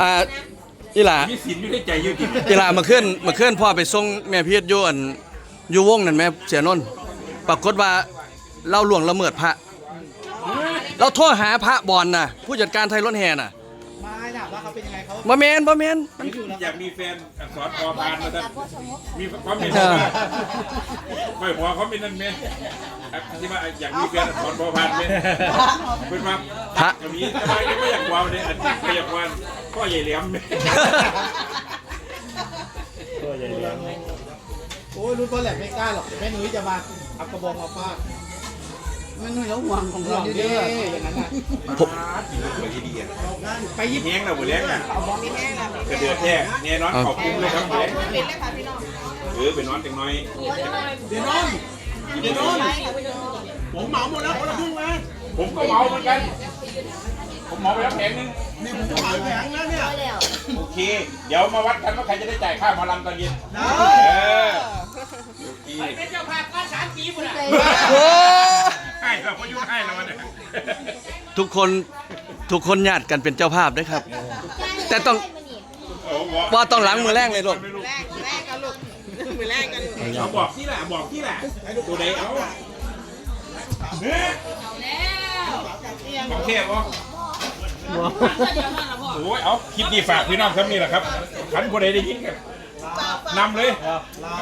อ่าอีหล่ามีสินอยู่ในใจอยู่ติอีหล่ามาขึ้นมาขึ้นพ่อไปส่งแม่พีชอยู่อันอยู่วงนั่นแม่เสียนนท์ปรากฏว่าเราล่วงละเมิดพระ เราโทรหาพระบอลน่ะ ผู้จัดการไทยรถแห่น่ะมาถามว่าเขาเป็นยังไงเขาบ่แม่นบ่แม่นอยากมีแฟนอักษรพอพานมาท่านมีความเป็นเออไม่พอเขาเป็นนั่นไหมที่ว่าอยากมีแฟนอักษรพอพานไหมเป็นว่าพระอย่างนี้ทำไมไม่อยากวางเนี่ยอันนี้ไม่อยากวางก็ใหญ่เหลี่ยมเนี่ยโอ้ยรุ่นพ่อแหลมไม่กล้าหรอกแม่นุ้ยจะมาเอากระบอกมาฟาด มันหนุ่ยแล้วห่วงของเราเราเด้เด้อออย่างนั้นน่ะผมไปยิบแห้งเราบุเลี้ยงอะกระเดือดแท้เนี่ยนอนขอบคุ้มเลยครับเลยเออไปนอนจังน้อยเดี๋ยวนอนเดี๋ยวนอนผมเหมาหมดแล้วคนละครึ่งมาผมก็เมาเหมือนกัน ผมเมาไปแล้วแผงนึงนี่ผมจะเหมาแผงแล้วเนี่ยโอเค เดี๋ยวมาวัดกันว่าใครจะได้จ่ายค่าหมอลำตอนเย็นได้เออโอเคโอ้ให้เราก็ยุ่งให้เราเนี่ย ทุกคนทุกคนญาติกันเป็นเจ้าภาพด้ครับ แต่ต้องว่าต้องล้างมือแรกเลยลูกมือแรกกันเอาบอกที่แหละบอกที่แหละตัวใดเอาเฮ้ยของเทพวะโอ้ยเอาคลิปนี้ฝากพี่น้องครับนี่แหละครับขันคนใดได้ยินกันนำเลย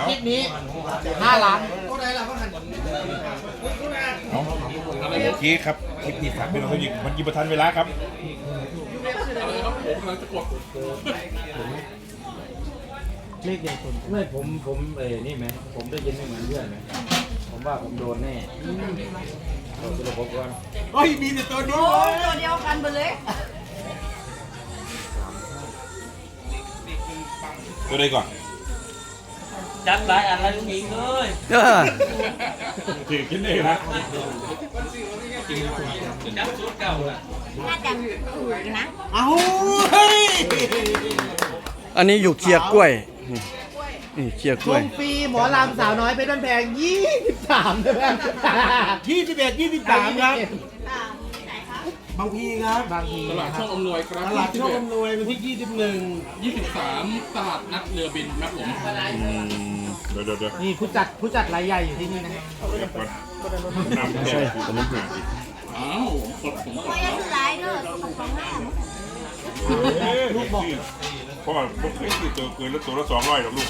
คลิปนี้ห้าล้านเอา โอเคครับคลิปนี้ฝากพี่น้องครับยิงมันกินประทันเวลาครับเลขเดียวคนไม่ผมผมเอ้นี่ไหมผมได้ยินไม่เหมือนเพื่อนไหมผมว่าผมโดนแน่เราจะระบบก่อนเฮ้ยมีแต่ตัวนี้โอ้ยตัวเดียวกันไปเลยตัวใดก่อน จัดหลายอันแล้วจริงเลยเออถือขึ้นเลยนะจัดชุดเก่าอะน่าจะถูกนะเอาเฮ้ยอันนี้อยู่เคียร์กล้วยนี่นี่เคียร์กชล้วย มฟรีหมอลำสาวน้อยเป็นต้นแพง 23นะแม่ยี่สิบเอ็ดยี่สิบสามครับ บางพีครับบางพีตลาดโชคอำนวยครับตลาดโชคอำนวยวันที่ยี่สิบหนึ่ง23 ตลาดนัดเรือบินครับผมเดี๋ยวเดี๋ยวเดี๋ยวนี่ผู้จัดผู้จัดรายใหญ่อยู่ที่นี่นะครับเดี๋ยวก่อนนำแค่คือผมหาผิดอ้าวกดผมกดไม่ยังหลายเด้อของห้าลูกบอกพ่อผมเคยซื้อตัวเกินแล้วตัวละสองร้อยหรอกลูก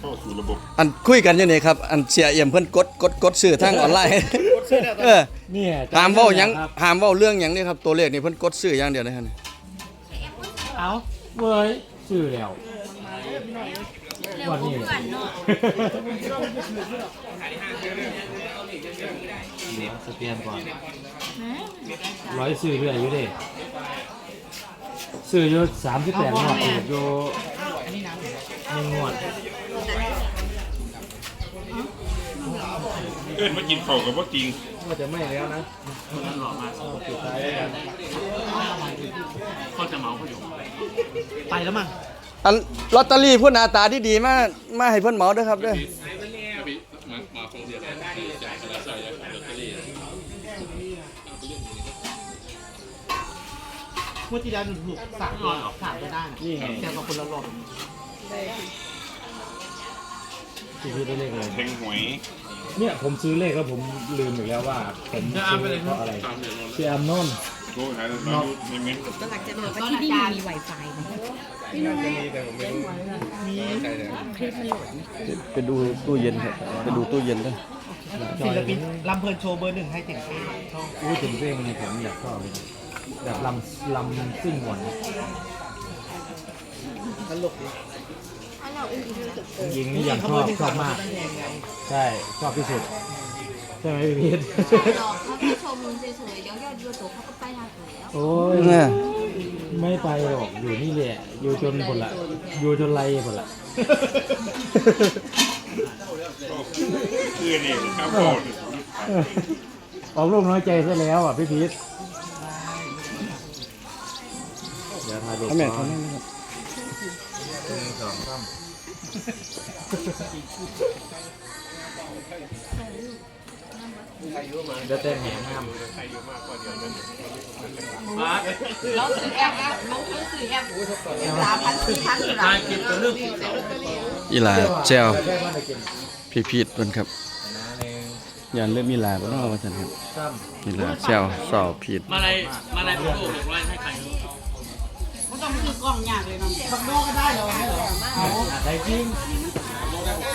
เข้าสู่ระบบอันคุยกันอยังไงครับ อันเสียเอี่ยมเพิ่นกดกดกดซื้อทางออนไลน์ เออเนี่ยห้ามเว้าหยังห้ามเว้าเรื่องหยังนี่ครับตัวเลขนี่เพิ่นกดซื้ออย่างเดียวนะครับเอาเว้ยชื่อแล้วเร็วกว่าเพื่อนเนาะสแกนก่อนร้อยซื้อเรื่อยอยู่เดิซื้ออยู่สามสิบแปดงวดถูกอยู่หนึ่งงวด เอิ้นมากินข้าวกับว่าจริงก็จะไม่แล้วนะเขาจะเมาเขาอยู่ไปแล้วมั้งอันลอตเตอรี่เพิ่นหน้าตาที่ดีมามาให้เพิ่นเหมาเด้อครับเด้อพี่มามาโปรเดียวกันจ่ายกันแล้วใส่ลอตเตอรี่เมื่อที่แล้วหนูถูกสามตัวสามก็ได้นะนี่ไงแต่กับคนละหลอดซื้อได้เลขอะไรแทงหวย เนี่ยผมซื้อเลขแล้วผมลืมอีกแล้วว่าผมซื้อเพราะอะไรเชียร์นนท์โทรหาเราอยู่ในเม้นที่นี่มีไวไฟไหมไปดูตู้เย็นครับไปดูตู้เย็นเด้อศิลปินลำเพลินโชว์เบอร์หนึ่งให้เต็มที่ชอบอู้ถึงเพลงนี้ผมอยากชอบเลยแบบลำลำซิ่งหวนตลกดี อันเราอุ้งอิงนะยิงนี่ยังชอบชอบมาก ใช่ชอบที่สุดใช่ไหมพี่พีทหลอกเขาก็ชมเฉยๆเดี๋ยวยอดยูทูบเขาก็ไปทางอื่นแล้วโอ้ยเนี่ยไม่ไปหรอกอยู่นี่แหละอยู่จนผลละอยู่จนไรผลละคือนี่ครับพ่อออกลูกน้อยใจซะแล้วอะพี่พีทเดี๋ยวถ่ายรูปเอาแม่ก่ทำอน เดี๋ยวเต้นแหงห้ามมาเราซื้อแอปลงทุนซื้อแอปสามพันสี่พันหลังอีหลาแจวพี่พีทเพิ่นครับยันเริ่มมีลาบ่เนาะว่าซั่นครับอีลาแจวสอบพีทมาในมาในพี่โก้หกร้อยให้ใคร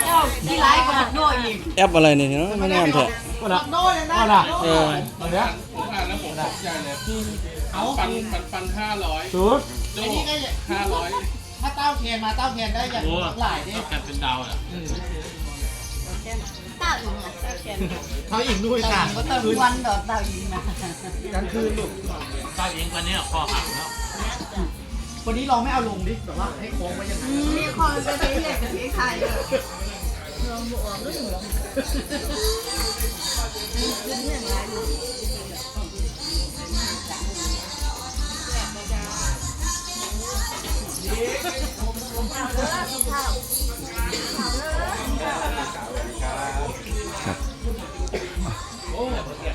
เจ้าที่ไลฟ์ก็โน่อีกแอปอะไรเนี่ยเนาะไม่งามแท้ก็ละก็ละเออเอาเนี้ยผมอ่านแล้วผมตกใจเลยเอาปันปันปันห้าร้อยสุดโจ้ห้าร้อยถ้าเต้าเทียนมาเต้าเทียนได้อย่างโอ้หลายดิต้องการเป็นดาวอะเต้าอีกอะเต้าเขียนเขาอีกด้วยค่ะก็เต้าวันดอกเต้าอีกนะกลางคืนลูกตาเองวันนี้คอหักแล้ว วันนี้เราไม่เอาลงดิแบบว่าให้โค้งไว้ยังไงนี่คนจะเทเล็กกับเทไทยลองบวกรุ่นหลองกินอย่างไร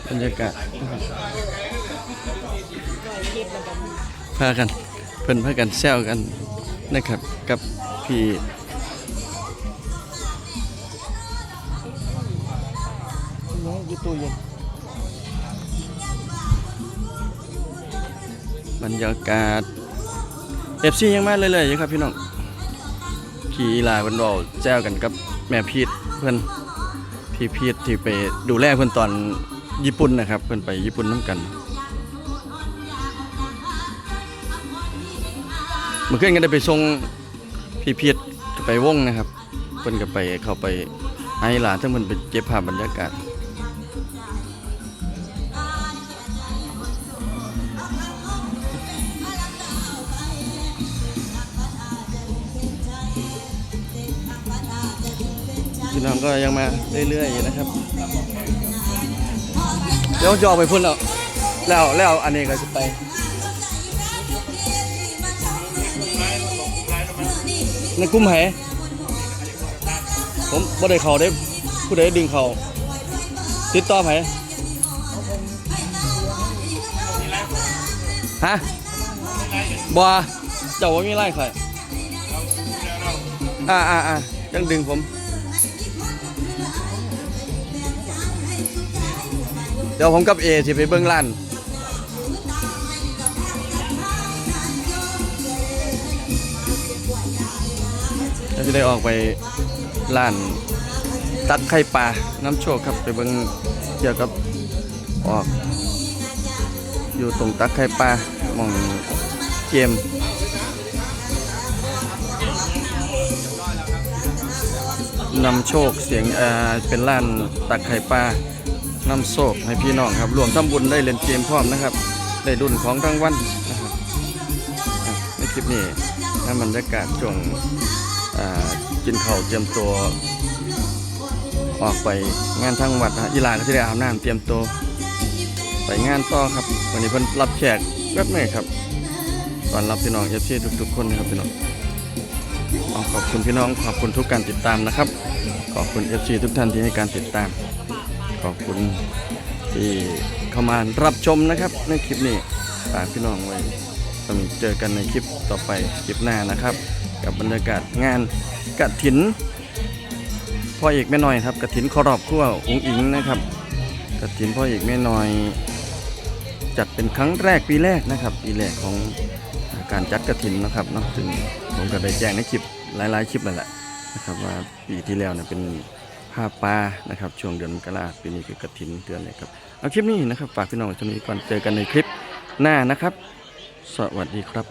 บรรยากาศพากัน พิ่นพากันแซวกันนะครับกับพี่น้องอยู่ตู้เย็นบรรยากาศ FC ยังมาเลยๆอยู่ครับพี่น้องขี่ลาเพิ่นเว้าแซวกันกับแม่พีทเพิ่อนพี่พีทที่ไปดูแลเพื่อนตอนญี่ปุ่นนะครับ เพื่อนไปญี่ปุ่นน้ำกัน เมื่อคืนก็ได้ไปส่งพี่พีทไปวงนะครับเพื่นก็ไปเข้าไปไอ้หลานทั้งเพื่อนไปเก็บภาพบรรยากาศพี่น้องก็ยังมาเรื่อยๆนะครับเดี๋ยวจะออกไปพุ่นแล้วแล้วแล้วอันนี้ก็จะไป ในกลุ่มไหผมบ่ได้เขาได้ผู้ใดดึงเขาติดต่อไผฮะบ่เจ้าว่ามีไล่ใครอ่าอ่าอ่ายังดึงผม เดี๋ยวผมกับเอสิไปเบิ้งร้าน เราจะได้ออกไปร้านตัดไข่ปลาน้ำโชคครับไปเบิ้งเกี่ยวกับออก อยู่ตรงตักไข่ปลามองเกมนำโชคเสียงเอ่อเป็นร้านตักไข่ปลานำโชคให้พี่น้องครับรวมทำบุญได้เล่นเกมพร้อมนะครับได้ดุนของรางวัลนะครับในคลิปนี้นะบรรยากาศช่ง กินข้าวเตรียมตัวออกไปงานทางวัดนะฮะอีหลานก็จะได้อาบน้ำเตรียมตัวไปงานต่อครับ วันนี้เพิ่นรับแขกแป๊บหนึงครับตอนรับพี่น้องเอฟซีทุกๆคนนะครับพี่น้องขอขอบคุณพี่น้องขอบคุณทุกการติดตามนะครับ ขอบคุณ FC ทุกท่านที่ให้การติดตาม ขอบคุณที่เข้ามารับชมนะครับ ในคลิปนี้ฝากพี่น้องไว้ต้องเจอกันในคลิปต่อไปคลิปหน้านะครับ กับบรรยากาศงานกระถินพ่อเอกแม่น้อยครับกระถินครอบครัวองค์อิงนะครับกระถินพ่อเอกแม่น้อยจัดเป็นครั้งแรกปีแรกนะครับปีแรกของการจัดกระถินนะครับเนาะซึ่งผมก็ได้แจ้งในคลิปหลายๆคลิปนั่นแหละนะครับว่าปีที่แล้วเนี่ยเป็นผ้าป่านะครับช่วงเดือนมกราปีนี้คือกระถินเดือนเลยครับเอาคลิปนี้นะครับฝากพี่น้องไว้เท่านี้ก่อนเจอกันในคลิปหน้านะครับ สวัสดีครับ